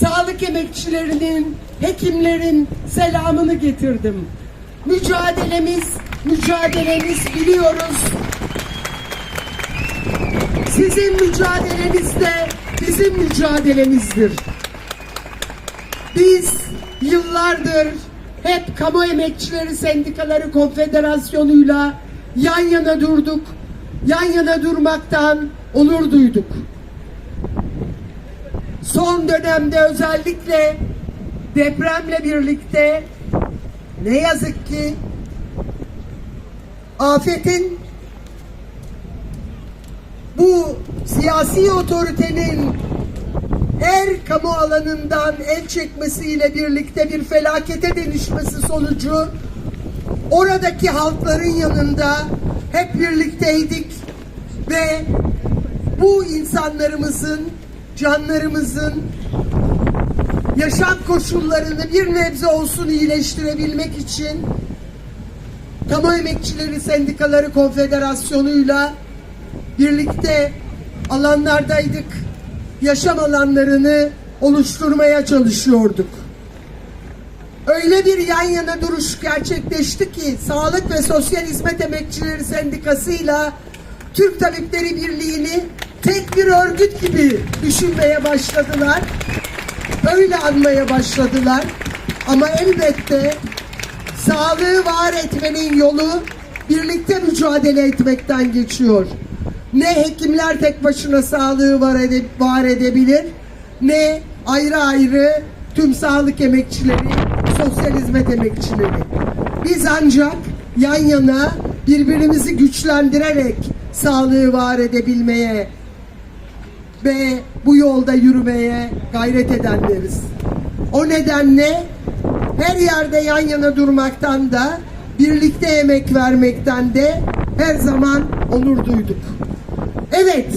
sağlık emekçilerinin, hekimlerin selamını getirdim. Mücadelemiz, mücadelemiz biliyoruz. Sizin mücadeleniz de bizim mücadelemizdir. Biz yıllardır hep Kamu Emekçileri Sendikaları Konfederasyonu'yla yan yana durduk. Yan yana durmaktan onur duyduk. Son dönemde özellikle depremle birlikte ne yazık ki afetin bu siyasi otoritenin her kamu alanından el çekmesiyle birlikte bir felakete dönüşmesi sonucu oradaki halkların yanında hep birlikteydik ve bu insanlarımızın, canlarımızın yaşam koşullarını bir nebze olsun iyileştirebilmek için Kamu Emekçileri Sendikaları Konfederasyonu'yla birlikte alanlardaydık. Yaşam alanlarını oluşturmaya çalışıyorduk. Öyle bir yan yana duruş gerçekleşti ki Sağlık ve Sosyal Hizmet Emekçileri Sendikası'yla Türk Tabipleri Birliği'ni bir örgüt gibi düşünmeye başladılar. Öyle anmaya başladılar. Ama elbette sağlığı var etmenin yolu birlikte mücadele etmekten geçiyor. Ne hekimler tek başına sağlığı var, ede, var edebilir, ne ayrı ayrı tüm sağlık emekçileri, sosyal hizmet emekçileri. Biz ancak yan yana birbirimizi güçlendirerek sağlığı var edebilmeye ve bu yolda yürümeye gayret edenleriz. O nedenle her yerde yan yana durmaktan da birlikte emek vermekten de her zaman onur duyduk. Evet,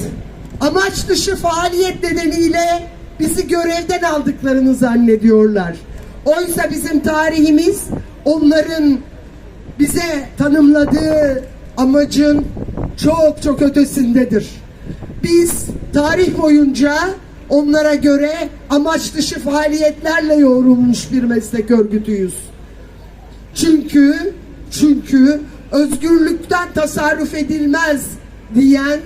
amaç dışı faaliyet nedeniyle bizi görevden aldıklarını zannediyorlar. Oysa bizim tarihimiz onların bize tanımladığı amacın çok çok ötesindedir. Biz tarih boyunca onlara göre amaç dışı faaliyetlerle yoğrulmuş bir meslek örgütüyüz. Çünkü çünkü özgürlükten tasarruf edilmez diyen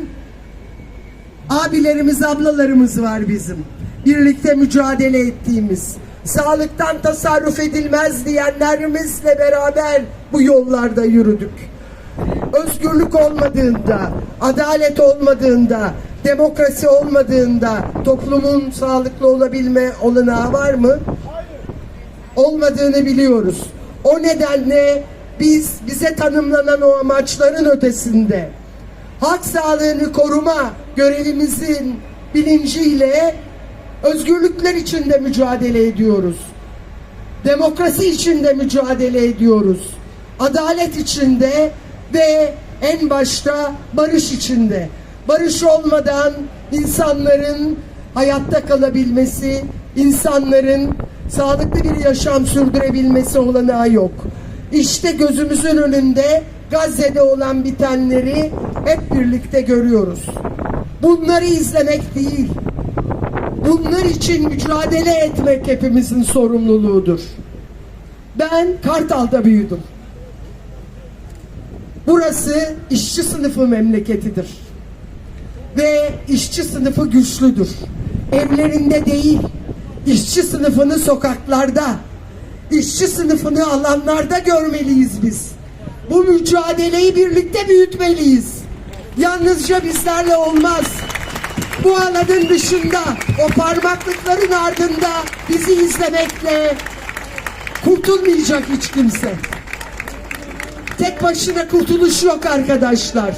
abilerimiz, ablalarımız var bizim. Birlikte mücadele ettiğimiz. Sağlıktan tasarruf edilmez diyenlerimizle beraber bu yollarda yürüdük. Özgürlük olmadığında, adalet olmadığında, demokrasi olmadığında toplumun sağlıklı olabilme olanağı var mı? Olmadığını biliyoruz. O nedenle biz bize tanımlanan o amaçların ötesinde halk sağlığını koruma görevimizin bilinciyle özgürlükler içinde mücadele ediyoruz. Demokrasi içinde mücadele ediyoruz. Adalet içinde ve en başta barış içinde. Barış olmadan insanların hayatta kalabilmesi, insanların sağlıklı bir yaşam sürdürebilmesi olanağı yok. İşte gözümüzün önünde Gazze'de olan bitenleri hep birlikte görüyoruz. Bunları izlemek değil, bunlar için mücadele etmek hepimizin sorumluluğudur. Ben Kartal'da büyüdüm. Burası işçi sınıfı memleketidir. Ve işçi sınıfı güçlüdür. Evlerinde değil, işçi sınıfını sokaklarda, işçi sınıfını alanlarda görmeliyiz biz. Bu mücadeleyi birlikte büyütmeliyiz. Yalnızca bizlerle olmaz. Bu alanın dışında, o parmaklıkların ardında bizi izlemekle kurtulmayacak hiç kimse. Tek başına kurtuluş yok arkadaşlar.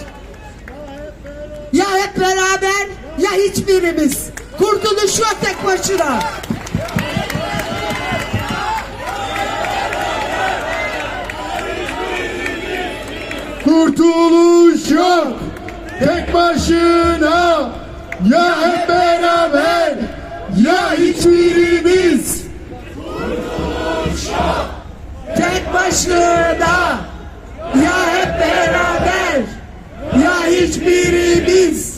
Ya hep beraber ya hiçbirimiz. Kurtuluş yok tek başına. Kurtuluş yok tek başına ya hep beraber ya hiçbirimiz Tek başına ya hep beraber ya hiçbirimiz.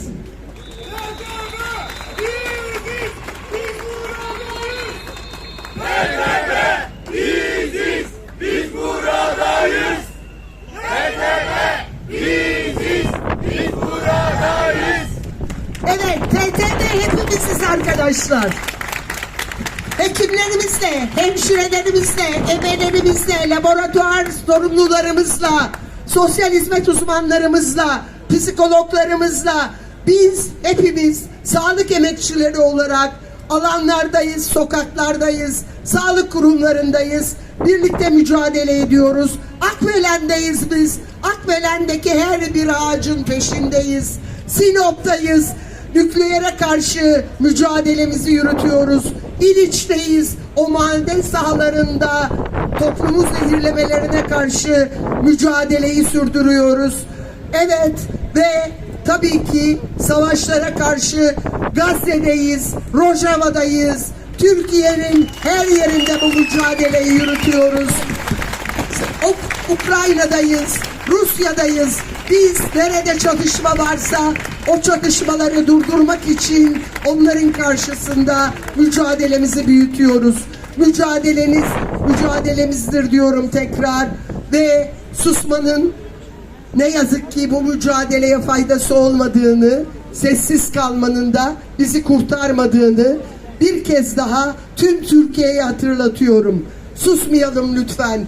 Alkışlar. Hekimlerimizle, hemşirelerimizle, ebelerimizle, laboratuvar sorumlularımızla, sosyal hizmet uzmanlarımızla, psikologlarımızla biz hepimiz sağlık emekçileri olarak alanlardayız, sokaklardayız, sağlık kurumlarındayız. Birlikte mücadele ediyoruz. Akbelen'deyiz biz. Akbelen'deki her bir ağacın peşindeyiz. Sinop'tayız. Nükleere karşı mücadelemizi yürütüyoruz. İliç'teyiz. O maden sahalarında toplumu zehirlemelerine karşı mücadeleyi sürdürüyoruz. Evet ve tabii ki savaşlara karşı Gazze'deyiz, Rojava'dayız. Türkiye'nin her yerinde bu mücadeleyi yürütüyoruz. Uk- Ukrayna'dayız, Rusya'dayız. Biz nerede çatışma varsa o çatışmaları durdurmak için onların karşısında mücadelemizi büyütüyoruz. Mücadeleniz mücadelemizdir diyorum tekrar ve susmanın ne yazık ki bu mücadeleye faydası olmadığını, sessiz kalmanın da bizi kurtarmadığını bir kez daha tüm Türkiye'ye hatırlatıyorum. Susmayalım lütfen.